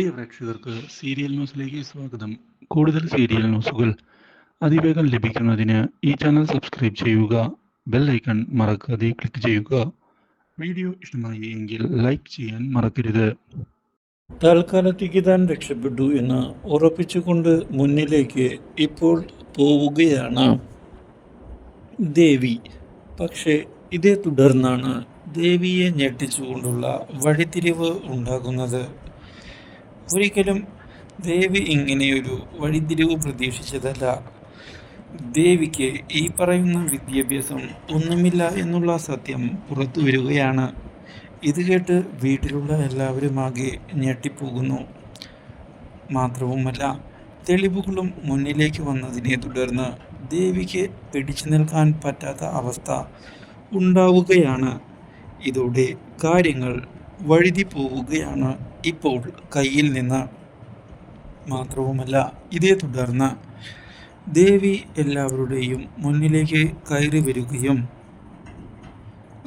പ്രിയ പ്രേക്ഷകർക്ക് സീരിയൽ ന്യൂസിലേക്ക് സ്വാഗതം. കൂടുതൽ സീരിയൽ ന്യൂസുകൾ അതിവേഗം ലഭിക്കുന്നതിന് ഈ ചാനൽ സബ്സ്ക്രൈബ് ചെയ്യുക ബെൽ ഐക്കൺ മറക്കാതെ ക്ലിക്ക് ചെയ്യുക. വീഡിയോ ഇഷ്ടമായി എങ്കിൽ ലൈക്ക് ചെയ്യാൻ മറക്കരുത്. തൽക്കാലത്തേക്ക് താൻ രക്ഷപ്പെട്ടു എന്ന് ഉറപ്പിച്ചുകൊണ്ട് മുന്നിലേക്ക് ഇപ്പോൾ പോവുകയാണ് ദേവി. പക്ഷേ ഇതേ തുടർന്നാണ് ദേവിയെ ഞെട്ടിച്ചുകൊണ്ടുള്ള വഴിത്തിരിവ് ഉണ്ടാകുന്നത്. ഒരിക്കലും ദേവി ഇങ്ങനെയൊരു വഴിതിരിവ് പ്രതീക്ഷിച്ചതല്ല. ദേവിക്ക് ഈ പറയുന്ന വിദ്യാഭ്യാസം ഒന്നുമില്ല എന്നുള്ള സത്യം പുറത്തു വരികയാണ്. ഇത് കേട്ട് വീട്ടിലുള്ള എല്ലാവരും ആകെ ഞെട്ടിപ്പോകുന്നു. മാത്രവുമല്ല തെളിവുകളും മുന്നിലേക്ക് വന്നതിനെ തുടർന്ന് ദേവിക്ക് പിടിച്ചു നിൽക്കാൻ പറ്റാത്ത അവസ്ഥ ഉണ്ടാവുകയാണ്. ഇതോടെ കാര്യങ്ങൾ വഴുതി പോവുകയാണ് ഇപ്പോൾ കയ്യിൽ നിന്ന് മാത്രവുമല്ല ഇതേ തുടർന്ന് ദേവി എല്ലാവരുടെയും മുന്നിലേക്ക് കയറി വരികയും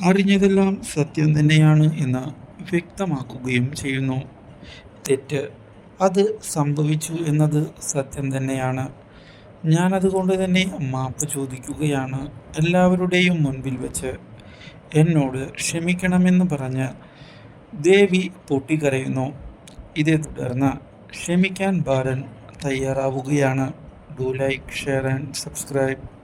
അറിഞ്ഞതെല്ലാം സത്യം തന്നെയാണ് എന്ന് വ്യക്തമാക്കുകയും ചെയ്യുന്നു. തെറ്റ് അത് സംഭവിച്ചു എന്നത് സത്യം തന്നെയാണ്. ഞാനതുകൊണ്ട് തന്നെ മാപ്പ് ചോദിക്കുകയാണ് എല്ലാവരുടെയും മുൻപിൽ വെച്ച്. എന്നോട് ക്ഷമിക്കണമെന്ന് പറഞ്ഞ് ദേവി പൊട്ടിക്കരയുന്നു. ഇതേ തുടർന്ന് ക്ഷമിക്കാൻ Balan തയ്യാറാവുകയാണ്. Do like share and subscribe